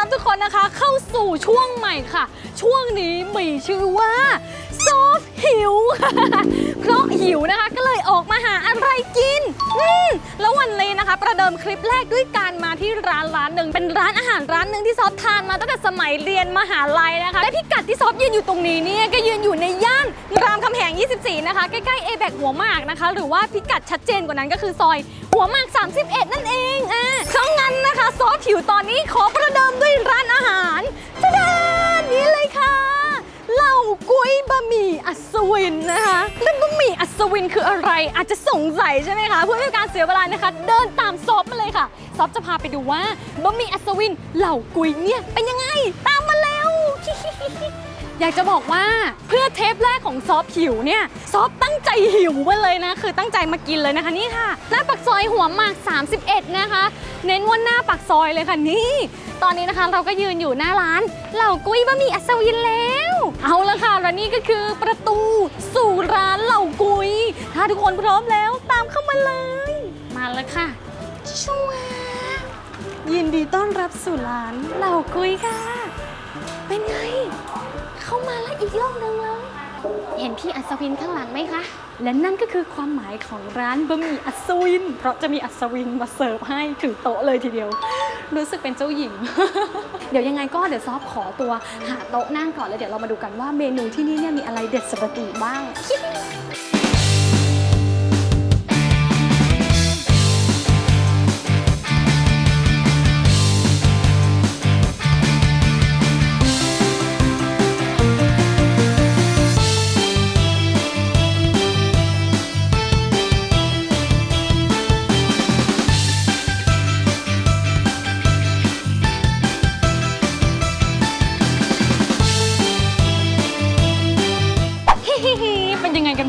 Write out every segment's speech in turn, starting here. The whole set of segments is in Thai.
รับทุกคนนะคะเข้าสู่ช่วงใหม่ค่ะ ช่วงนี้มีชื่อว่า ซอฟหิว เพราะหิวนะคะก็เลยออกมาหาอะไรกินอืมแล้ววันนี้นะคะ ประเดิมคลิปแรกด้วยการมาที่ร้านร้านหนึ่งเป็นร้านอาหารร้านหนึ่งที่ซอฟทานมาตั้งแต่สมัยเรียนมหาลัยนะคะ และพิกัดที่ซอฟยืนอยู่ตรงนี้เนี่ยก็ยืนอยู่ในย่านรามคำแหง 24 นะคะ ใกล้ๆเอแบกหัวหมากนะคะ หรือว่าพิกัดชัดเจนกว่านั้นก็คือซอย หัวหมาก 31 นั่นเองอะเพราะงั้นนะคะซอฟผิวตอนนี้ขอประเดิมด้วยร้านอาหาร อุ้ยบะหมี่อัศวินนะคะแล้วบะหมี่อัศวินคืออะไร อาจจะสงสัยใช่ไหมคะเพื่อไม่ให้การเสียเวลานะคะ เดินตามซอฟมาเลยค่ะ ซอฟจะพาไปดูว่าบะหมี่อัศวินเหล่ากุยเนี่ยเป็นยังไง ตามมาแล้ว อยากจะบอกว่าเพื่อเทปแรกของซอฟหิวเนี่ยซอฟตั้งใจหิวมาเลยนะ คือตั้งใจมากินเลยนะคะนี่ค่ะหน้าปักซอยหัวหมาก 31 นะคะ เน้นว่าหน้าปักซอยเลยค่ะนี่ ตอนนี้นะคะเราก็ยืนอยู่หน้าร้านเหล่ากุ้ยบะหมี่อัศวินแล้ว เอาละค่ะและนี่ก็คือประตูสู่ร้านเหล่ากุ้ย ถ้าทุกคนพร้อมแล้วตามเข้ามาเลย มาแล้วค่ะชัวยินดีต้อนรับสู่ร้านเหล่ากุ้ยค่ะ เป็นไง เข้ามาแล้วอีกรอบนึงเลย เห็นพี่อัศวินข้างหลังไหมคะ และนั่นก็คือความหมายของร้านบะหมี่อัศวิน เพราะจะมีอัศวินมาเสิร์ฟให้ถึงโต๊ะเลยทีเดียว รู้สึกเป็นเจ้าหญิง เดี๋ยวยังไงก็เดี๋ยวซอฟขอตัวหาโต๊ะนั่งก่อนแล้วเดี๋ยวเรามาดูกันว่าเมนูที่นี่เนี่ยมีอะไรเด็ดสปติบ้าง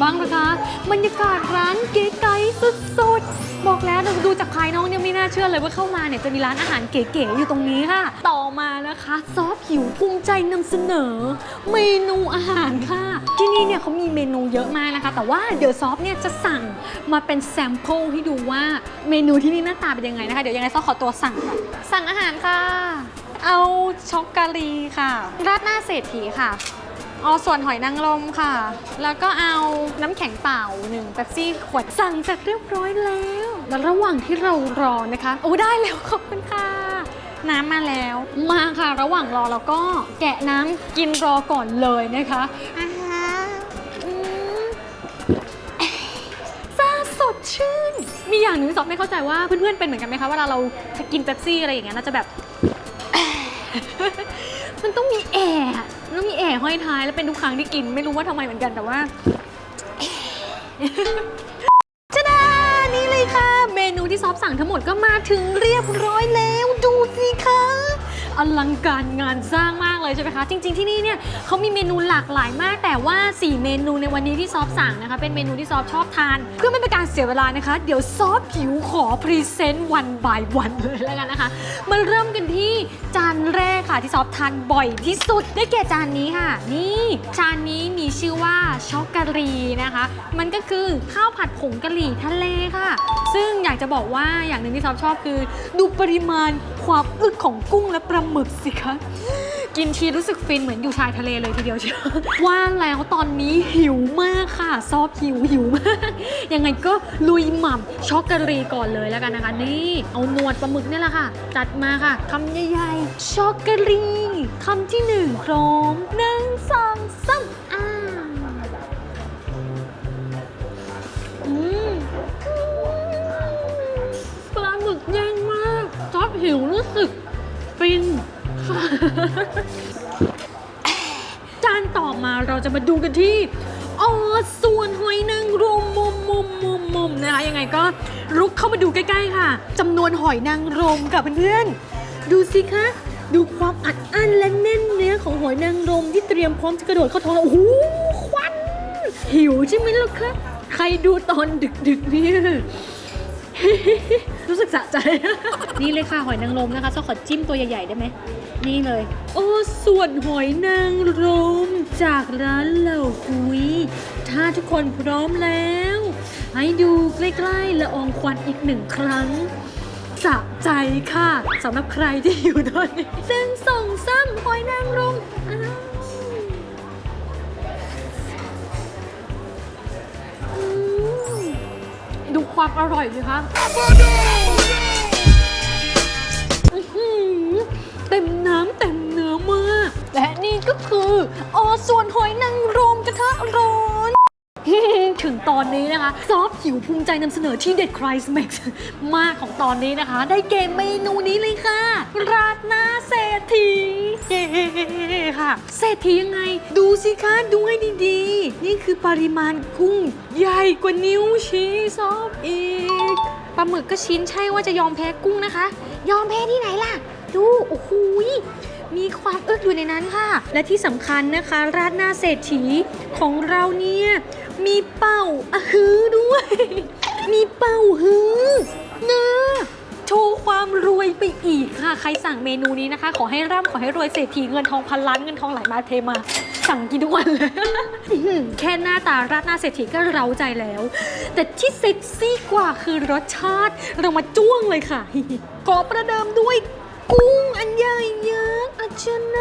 บ้างนะคะบรรยากาศร้านเก๋ไก๋สุดๆ บอกแล้วดูจากภายนอกเนี่ยไม่น่าเชื่อเลยว่าเข้ามาเนี่ยจะมีร้านอาหารเก๋ๆอยู่ตรงนี้ค่ะ ต่อมานะคะซอฟหิวภูมิใจนำเสนอ เมนูอาหารค่ะ ที่นี่เนี่ยเขามีเมนูเยอะมากนะคะ แต่ว่าเดี๋ยวซอฟเนี่ยจะสั่งมาเป็นแซมเปิลให้ดูว่าเมนูที่นี่หน้าตาเป็นยังไงนะคะเดี๋ยวยังไงซอฟขอตัวสั่งก่อนสั่งอาหารค่ะ เอาช็อกโกแลตค่ะราดหน้าเศรษฐีค่ะ เอาส่วนหอยนางรมค่ะ แล้วก็เอาน้ำแข็งเปล่าหนึ่งเป๊ปซี่ขวดสั่งเสร็จเรียบร้อยแล้วแล้วระหว่างที่เรารอนะคะ โอ้ได้แล้วขอบคุณค่ะ น้ำมาแล้ว มาค่ะ ระหว่างรอเราก็แกะน้ำกินรอก่อนเลยนะคะอ่าฮะอืมซาสดชื่น มีอย่างหนึ่งที่ซอฟไม่เข้าใจว่าเพื่อนๆเป็นเหมือนกันไหมคะเวลาเรากินเป๊ปซี่อะไรอย่างเงี้ยน่าจะแบบ มันต้องมีแอร์ ต้องมีแอะห้อยท้ายแล้วเป็นทุกครั้งที่กิน ไม่รู้ว่าทำไมเหมือนกันแต่ว่าจ้าดานี่เลยค่ะ เมนูที่ซอฟสั่งทั้งหมดก็มาถึงเรียบร้อยแล้ว ดูสิคะ อลังการงานสร้างมากเลยใช่ไหมคะ จริง ๆที่นี่เนี่ยเขามีเมนูหลากหลายมาก แต่ว่า 4 เมนูในวันนี้ที่ซอฟสั่งนะคะ เป็นเมนูที่ซอฟชอบทาน เพื่อไม่เป็นการเสียเวลานะคะ เดี๋ยวซอฟผิวขอพรีเซนต์วันบายวันเลยแล้วกันนะคะ มาเริ่มกันที่จานแรกค่ะที่ซอฟทานบ่อยที่สุดได้แก่จานนี้ค่ะ นี่จานนี้มีชื่อว่าช็อกโกแลตนะคะ มันก็คือข้าวผัดผงกะหรี่ทะเลค่ะ ซึ่งอยากจะบอกว่าอย่างหนึ่งที่ซอฟชอบคือ ดูปริมาณความอึกของกุ้งและปลาหมึกสิคะ กินทีรู้สึกฟินเหมือนอยู่ชายทะเลเลยทีเดียวเชียวว่าแล้วตอนนี้หิวมากค่ะ ซอฟหิวหิวมาก ยังไงก็ลุยหม่ำช็อกโกแลตก่อนเลยแล้วกันนะคะ นี่ เอาหนวดปลาหมึกนี่แหละค่ะ จัดมาค่ะคำใหญ่ๆช็อกโกแลตคำที่หนึ่งพร้อมหนึ่งสองสามอ้าอืมปลาหมึกย่างมากซอฟหิวรู้สึก ฟิน จานต่อมาเราจะมาดูกันที่อ๋อส่วนหอยนางรมมุมมุมมุมมุมนะคะยังไงก็รุกเข้ามาดูใกล้ๆค่ะจำนวนหอยนางรมกับเพื่อนๆดูสิคะดูความอัดอั้นและแน่นเนื้อของหอยนางรมที่เตรียมพร้อมจะกระโดดเข้าท้องแล้วโอ้โหควันหิวใช่ไหมล่ะคะใครดูตอนดึกๆเนี่ย รู้สึกสะใจ นี่เลยค่ะหอยนางรมนะคะจะขอจิ้มตัวใหญ่ๆได้ไหม นี่เลย โอ้ส่วนหอยนางรม จากร้านเหล่ากุย ถ้าทุกคนพร้อมแล้ว ให้ดูใกล้ๆละอองควันอีกหนึ่งครั้งสะใจค่ะสำหรับใครที่อยู่ตอนนี้หนึ่งสองสามหอยนางรม ดูความอร่อยสิคะ อนนี้นะคะ ซอฟหิวภูมิใจนำเสนอที่เด็ดคร s ส a มกมากของตอนนี้นะคะ ได้เกมเมนูนี้เลยค่ะ ราดหน้าเศรษฐีเย้ค่ะเศรษฐียังไง ดูสิคะ ดูให้ดีๆ นี่คือปริมาณกุ้งใหญ่กว่านิ้วชี้ซอฟอีกปลาหมึกก็ชิ้นใช่ว่าจะยอมแพ้กุ้งนะคะ ยอมแพ้ที่ไหนล่ะ ดู โอ้โหยมีความอึกอยู่ในนั้นค่ะ และที่สำคัญนะคะ ราดหน้าเศรษฐีของเราเนี่ย มีเป่าอะฮือด้วย มีเป่าฮือนะโชว์ความรวยไปอีกค่ะ ใครสั่งเมนูนี้นะคะ ขอให้ร่ำขอให้รวยเศรษฐีเงินทองพันล้านเงินทองไหลมาเทมา สั่งกินทุกวันเลยแค่หน้าตาราดหน้าเศรษฐีก็เร้าใจแล้ว แต่ที่เซ็กซี่กว่าคือรสชาติ เรามาจ้วงเลยค่ะ ขอประเดิมด้วยกุ้งอันใหญ่ยักษ์อัจฉนะ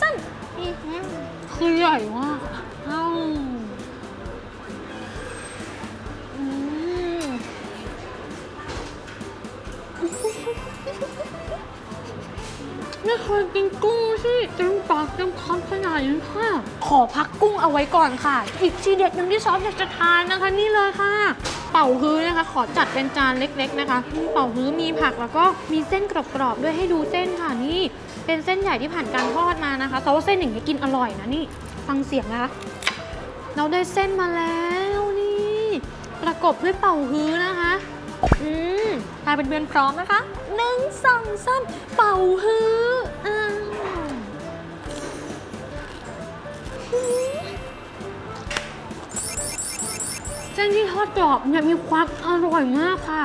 สามอื้อหือคือใหญ่มากเอ้าอืมไม่เคยกินกุ้งสิเต็มปากเต็มคำขนาดนี้ค่ะ ขอพักกุ้งเอาไว้ก่อนค่ะ อีกทีเด็ดหนึ่งที่ซอฟอยากจะทานนะคะนี่เลยค่ะเป่าฮื้อนะคะ ขอจัดเป็นจานเล็ก ๆ นะคะเป่าฮื้อมีผักแล้วก็มีเส้นกรอบๆด้วยให้ดูเส้นค่ะนี่เป็นเส้นใหญ่ที่ผ่านการทอดมานะคะแต่ว่าเส้นอย่างนี้กินอร่อยนะนี่ฟังเสียงนะคะเราได้เส้นมาแล้วนี่ประกบด้วยเป่าฮื้อนะคะอืมทายเป็นเพื่อนพร้อมนะคะหนึ่งสองสามเป่าฮื้ออ้าว ส้นที่ทอดกรอบเนี่ยมีความอร่อยมากค่ะ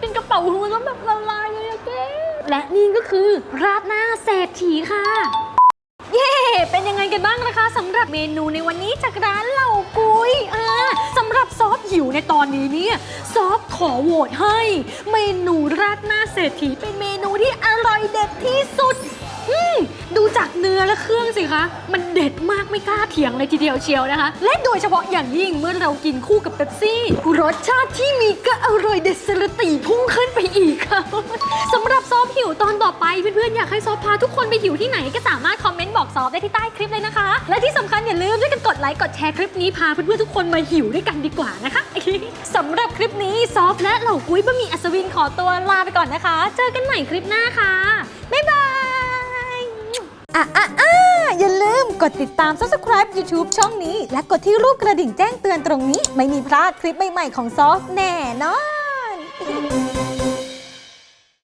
กินกระเป๋าฮื้อแล้วแบบละลายเลยอะเจ๊และนี่ก็คือราดหน้าเศรษฐีค่ะ เย้เป็นยังไงกันบ้างนะคะสำหรับเมนูในวันนี้จากร้านเหล่ากุยอ่าสำหรับซอฟหิวในตอนนี้เนี่ยซอฟขอโหวตให้ เมนูราดหน้าเศรษฐีเป็นเมนูที่อร่อยเด็ดที่สุด อืมดูจากเนื้อและเครื่องสิคะ มันเด็ดมากไม่กล้าเถียงเลยทีเดียวเชียวนะคะ และโดยเฉพาะอย่างยิ่งเมื่อเรากินคู่กับเป๊ปซี่ รสชาติที่มีก็อร่อยเด็ดสระตีพุ่งขึ้นไปอีกค่ะสำหรับซอฟหิวตอนต่อไปเพื่อนๆอยากให้ซอฟพาทุกคนไปหิวที่ไหนก็สามารถคอมเมนต์บอกซอฟได้ที่ใต้คลิปเลยนะคะ และที่สำคัญอย่าลืมด้วยกันกดไลค์กดแชร์คลิปนี้พาเพื่อนๆทุกคนมาหิวด้วยกันดีกว่านะคะสำหรับคลิปนี้ซอฟและเหล่ากุ้ยบะหมี่อัศวินขอตัวลาไปก่อนนะคะ เจอกันใหม่คลิปหน้าค่ะบ๊ายบาย อะอะอะอย่าลืมกดติดตาม subscribe YouTube ช่องนี้ และกดที่รูปกระดิ่งแจ้งเตือนตรงนี้ ไม่มีพลาดคลิปใหม่ ๆ ของซอฟแน่นอน